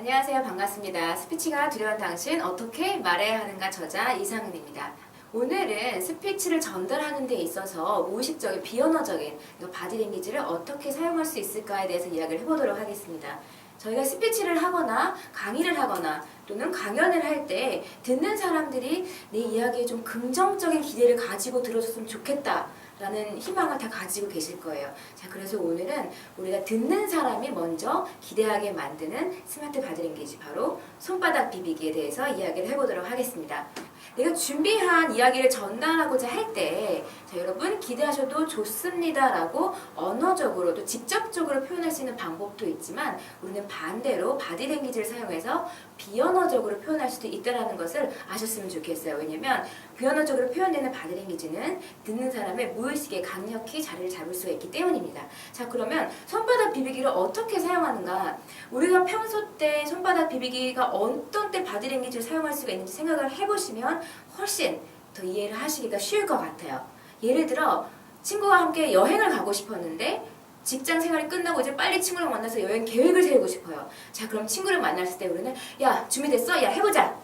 안녕하세요. 반갑습니다. 스피치가 두려운 당신 어떻게 말해야 하는가 저자 이상은입니다. 오늘은 스피치를 전달하는 데 있어서 무의식적인 비언어적인 바디랭귀지를 어떻게 사용할 수 있을까에 대해서 이야기를 해보도록 하겠습니다. 저희가 스피치를 하거나 강의를 하거나 또는 강연을 할 때 듣는 사람들이 내 이야기에 좀 긍정적인 기대를 가지고 들어줬으면 좋겠다. 라는 희망을 다 가지고 계실 거예요. 자, 그래서 오늘은 우리가 듣는 사람이 먼저 기대하게 만드는 스마트 바디 랭귀지 바로 손바닥 비비기에 대해서 이야기를 해보도록 하겠습니다. 내가 준비한 이야기를 전달하고자 할 때, 자, 여러분 기대하셔도 좋습니다라고 언어적으로도 직접적으로 표현할 수 있는 방법도 있지만 우리는 반대로 바디 랭귀지를 사용해서 비언어적으로 표현할 수도 있다는 것을 아셨으면 좋겠어요. 왜냐면 비언어적으로 표현되는 바디랭귀지는 듣는 사람의 무의식에 강력히 자리를 잡을 수가 있기 때문입니다. 자, 그러면 손바닥 비비기를 어떻게 사용하는가? 우리가 평소 때 손바닥 비비기가 어떤 때 바디랭귀지를 사용할 수가 있는지 생각을 해보시면 훨씬 더 이해를 하시기가 쉬울 것 같아요. 예를 들어 친구와 함께 여행을 가고 싶었는데 직장 생활이 끝나고 이제 빨리 친구를 만나서 여행 계획을 세우고 싶어요. 자, 그럼 친구를 만났을 때 우리는 야, 준비됐어? 야, 해보자!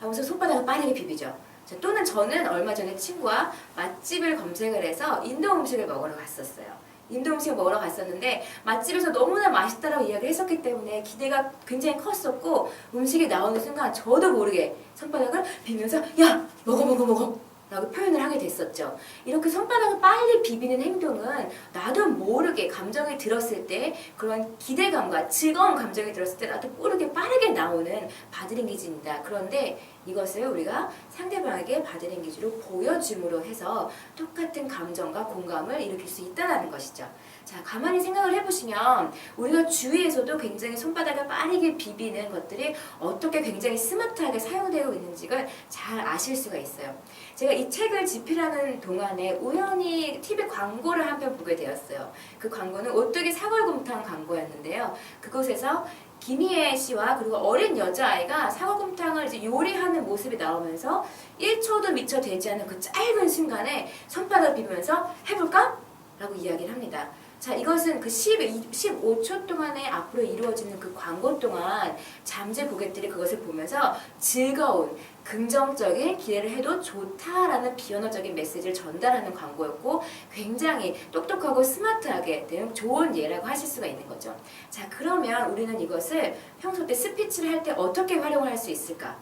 하면서 손바닥을 빠르게 비비죠. 자, 또는 저는 얼마 전에 친구와 맛집을 검색을 해서 인도 음식을 먹으러 갔었어요. 인도 음식을 먹으러 갔었는데 맛집에서 너무나 맛있다라고 이야기를 했었기 때문에 기대가 굉장히 컸었고 음식이 나오는 순간 저도 모르게 손바닥을 비면서 야 먹어 먹어 먹어 라고 표현을 하게 됐었죠. 이렇게 손바닥을 빨리 비비는 행동은 나도 모르게 감정이 들었을 때 그런 기대감과 즐거운 감정이 들었을 때 나도 모르게 빠르게 나오는 바디랭귀지입니다. 그런데 이것을 우리가 상대방에게 바디랭귀지로 보여줌으로 해서 똑같은 감정과 공감을 일으킬 수 있다는 것이죠. 자, 가만히 생각을 해보시면 우리가 주위에서도 굉장히 손바닥을 빠르게 비비는 것들이 어떻게 굉장히 스마트하게 사용되고 있는지를 잘 아실 수가 있어요. 제가 이 책을 집필하는 동안에 우연히 TV 광고를 한 편 보게 되었어요. 그 광고는 오뚜기 사골곰탕 광고였는데요. 그곳에서 김희애 씨와 그리고 어린 여자아이가 사과곰탕을 이제 요리하는 모습이 나오면서 1초도 미처 되지 않은 그 짧은 순간에 손바닥 비비면서 해볼까? 라고 이야기를 합니다. 자, 이것은 그 12, 15초 동안에 앞으로 이루어지는 그 광고 동안 잠재 고객들이 그것을 보면서 즐거운, 긍정적인 기대를 해도 좋다라는 비언어적인 메시지를 전달하는 광고였고 굉장히 똑똑하고 스마트하게 된 좋은 예라고 하실 수가 있는 거죠. 자, 그러면 우리는 이것을 평소 때 스피치를 할 때 어떻게 활용을 할 수 있을까?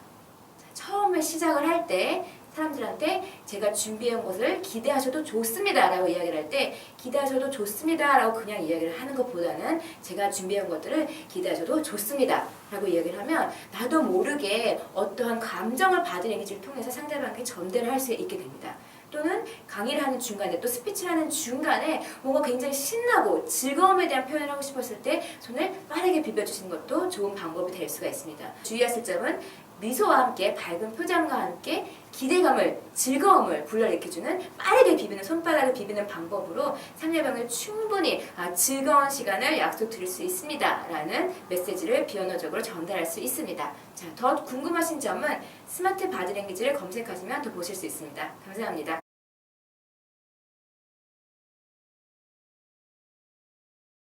자, 처음에 시작을 할 때 사람들한테 제가 준비한 것을 기대하셔도 좋습니다 라고 이야기를 할 때 기대하셔도 좋습니다 라고 그냥 이야기를 하는 것보다는 제가 준비한 것들을 기대하셔도 좋습니다 라고 이야기를 하면 나도 모르게 어떠한 감정을 받은 얘기를 통해서 상대방에게 전달을 할 수 있게 됩니다. 또는 강의를 하는 중간에 또 스피치를 하는 중간에 뭔가 굉장히 신나고 즐거움에 대한 표현을 하고 싶었을 때 손을 빠르게 비벼주시는 것도 좋은 방법이 될 수가 있습니다. 주의하실 점은 미소와 함께 밝은 표정과 함께 기대감을 즐거움을 불러일으켜주는 빠르게 비비는 손바닥을 비비는 방법으로 상대방을 충분히 아, 즐거운 시간을 약속드릴 수 있습니다 라는 메시지를 비언어적으로 전달할 수 있습니다. 자, 더 궁금하신 점은 스마트 바디랭귀지를 검색하시면 더 보실 수 있습니다. 감사합니다.